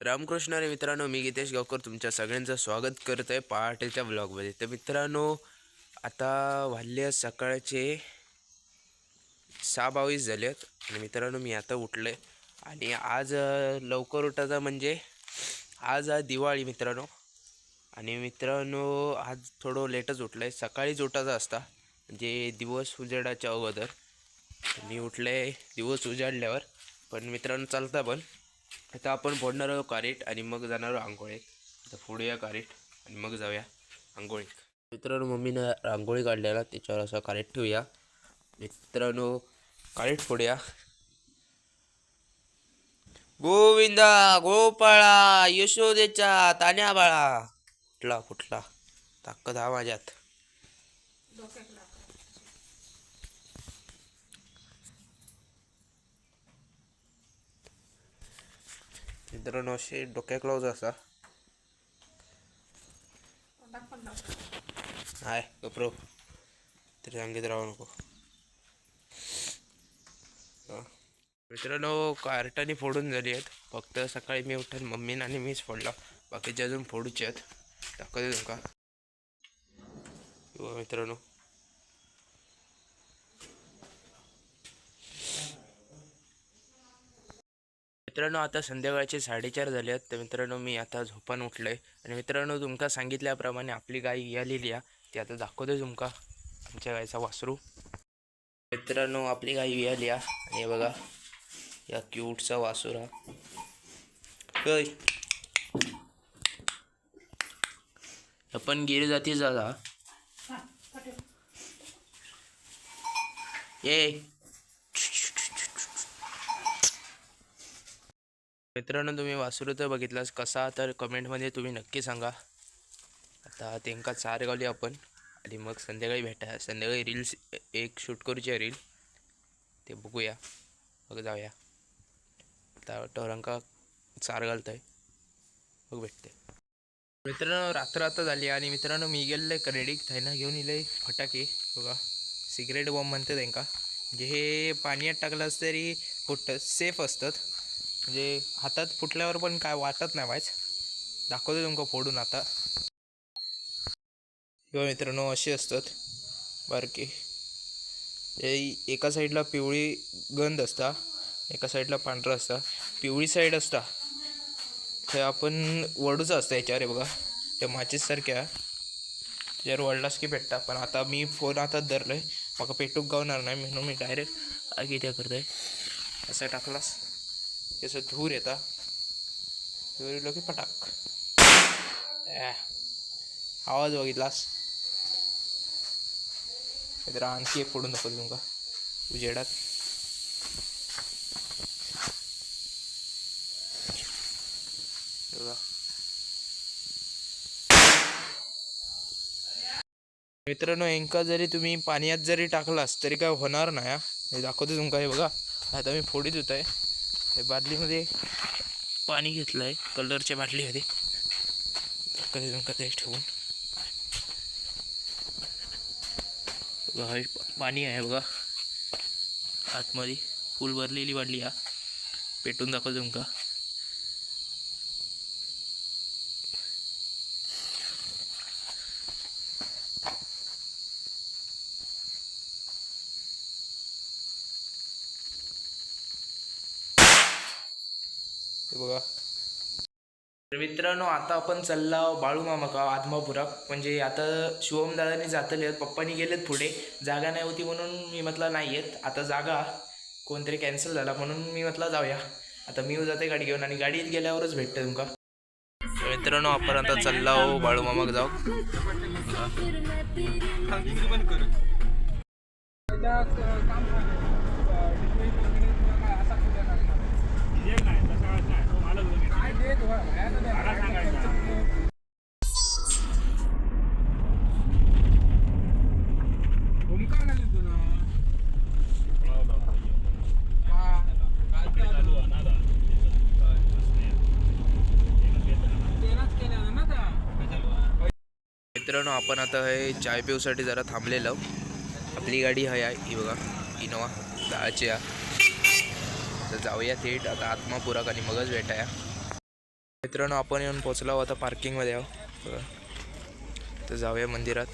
रामकृष्ण आणि मित्रांनो मी गीतेश गावकर तुमच्या सगळ्यांचं स्वागत करत आहे पहाटेच्या ब्लॉगमध्ये तर मित्रांनो आता वाजले सकाळचे सहा बावीस झाले आहेत आणि मित्रांनो मी आता उठले आणि आज लवकर उठायचा म्हणजे आज आहे दिवाळी मित्रांनो. आणि मित्रांनो आज थोडं लेटच उठलं आहे सकाळीच उठायचा असता. म्हणजे दिवस उजेडाच्या अगोदर. मी उठले दिवस उजाडल्यावर. पण मित्रांनो चालता पण. आता आपण फोडणार आहोत कारीट आणि मग जाणार आहोत आंघोळीत आता फोडूया कारीट आणि मग जाऊया आंघोळीत मित्रांनो मम्मीनं रांगोळी काढलेला त्याच्यावर असं कारीट ठेवूया. मित्रांनो कारीट फोडूया. गोविंदा गोपाळा यशोदेच्या तान्या बाळा कुठला कुठला? ताकद हा माझ्यात. मित्रांनो असे डोक्या लावच असा. हाय गप्रो. तरी सांगित राहू नको. मित्रांनो कार्टाने फोडून झाली आहेत. फक्त सकाळी मी उठून मम्मीनं आणि मीच फोडला. बाकीचे अजून फोडूचे आहेत. दाखवते तुमका मित्रांनो. मित्रांनो आता संध्याकाळचे साडेचार झाले आहेत. तर मित्रांनो मी आता झोपान उठलोय. आणि मित्रांनो तुमका सांगितल्याप्रमाणे आपली गाय आलेली आहे. ती आता दाखवते तुमका. आमच्या गायचा वासरू. मित्रांनो आपली गाय वियाली आहे. आणि हे बघा या क्यूटचा वासूर हा होय. हा पण गिर जातीचा हा ये. मित्रांनो तुम्ही वासरू तर बघितलास कसा तर कमेंटमध्ये तुम्ही नक्की सांगा. आता तेंका चार गावली आपण आणि मग संध्याकाळी भेटा संध्याकाळी रील्स एक शूट करूची रील ते बघूया मग जाऊया. आता टोरांका चार घालतोय मग भेटते मित्रांनो रात्र आता झाली आणि मित्रांनो मी गेले कनेडिक थैना घेऊन इले फटाके बघा. सिगरेट बॉम्ब म्हणते त्यांका. जे हे पाण्यात टाकलास तरी फुट सेफ असतात. म्हणजे हातात फुटल्यावर पण काय वाटत नाही वायच दाखवतो तुमका फोडून आता. किंवा मित्रांनो असे असतात. बारकी एका साईडला पिवळी गंध असता एका साईडला पांढरा असता. पिवळी साईड असता. ते आपण वडूचं असतं याच्यावर बघा. ते माचीसारख्या त्याच्यावर वडलास की पेटता पण आता मी फोन आता आहे म्हाका पेटूक गावणार नाही म्हणून मी डायरेक्ट आगी त्या आहे असं टाकलास. त्याचं धूर येता धूर येलो की पटाक आवाज बघितलास तर आणखी एक फोडून दाखवतो तुमका उजेडात मित्रांनो यांका जरी तुम्ही पाण्यात जरी टाकलास तरी काय होणार नाही हा. हे दाखवतो तुमका हे बघा. आता मी फोडीत होत आहे हे बादलीमध्ये पाणी घेतलं आहे कलरच्या बाटलीमध्ये कधी तुमका ते ठेवून. बघा हे पाणी आहे बघा. आतमध्ये फुल भरलेली बाटली हा. पेटून दाखवतो तुमका. बघा. तर मित्रांनो आता आपण चालला बाळू मामा का आत्मापुराक म्हणजे आता शिवम दादानी जातले आहेत पप्पानी गेलेत पुढे. जागा नाही होती म्हणून मी म्हटलं नाही येत. आता जागा कोणतरी कॅन्सल झाला म्हणून मी म्हटलं जाऊया. आता मी जाते गाडी घेऊन आणि गाडीत गेल्यावरच भेटते तुमका. तर मित्रांनो आपण आता चालला हो बाळू मामाक जाऊ मित्रांनो आपण आता हे चाय पिऊसाठी जरा थांबलेलो. आपली गाडी आहे ही बघा इनोवा दहाची या तर जाऊया थेट आता आत्मापुराक आणि मगच भेटाया. मित्रांनो आपण येऊन पोचलो आता पार्किंगमध्ये आहो बघा. तर जाऊया मंदिरात.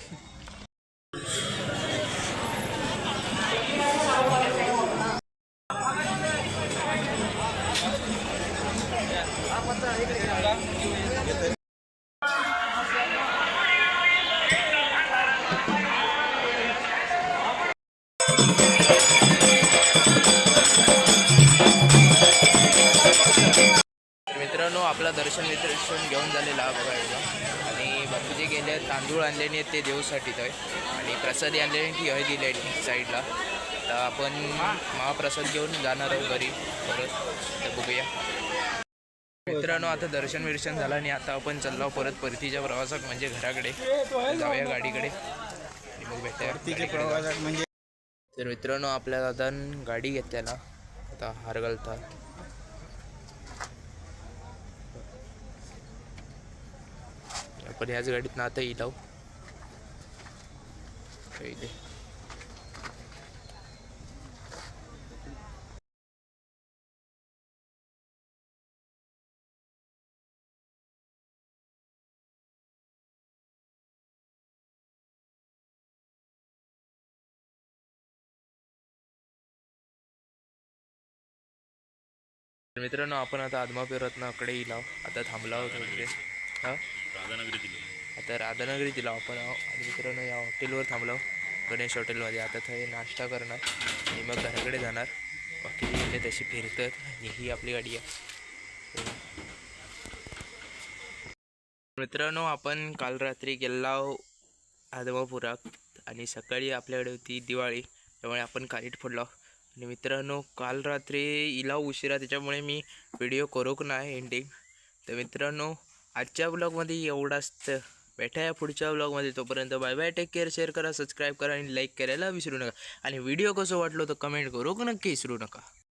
मित्रांनो आपला दर्शन विदर्शन घेऊन झालेला बघा एकदा आणि बाकीचे गेले तांदूळ आणले आहेत ते देऊसाठी तर आणि प्रसादी आणलेली ती हय दिली आहे साईडला. तर आपण महाप्रसाद घेऊन जाणार आहोत घरी. परत तर बघूया. मित्रांनो आता दर्शन विर्शन झालं आणि आता आपण चाललो परत परतीच्या प्रवासात म्हणजे घराकडे. जाऊया गाडीकडे. मग भेटूया गाडीकडे. जाऊ. तर मित्रांनो आपल्या दादान गाडी घेतल्याला. आता हार घालतात आपण ह्याच गाडीत आता येईल मित्रांनो आपण आता आदमापूरत्नाकडे येईल आहो. आता थांबला होतो वगैरे. हां? आता राधानगरी दिला आपण आणि मित्रांनो या हॉटेलवर थांबलो गणेश हॉटेलमध्ये. आता थंय नाश्ता करणार आणि मग घराकडे जाणार. बाकी इकडे तशी फिरतात आणि ही आपली गाडी आहे. मित्रांनो आपण काल रात्री गेला आदमापुरात. आणि सकाळी आपल्याकडे होती दिवाळी. त्यामुळे आपण कालीट फोडलो आणि मित्रांनो काल रात्री इला उशिरा त्याच्यामुळे मी व्हिडिओ करूक नाही एंडिंग तर मित्रांनो आजच्या ब्लॉगमध्ये एवढाच. भेटा या पुढच्या ब्लॉगमध्ये तोपर्यंत bye bye take care share करा सबस्क्राईब करा आणि लाईक करायला विसरू नका. आणि व्हिडिओ कसं वाटलो तर कमेंट करू नक्की विसरू नका.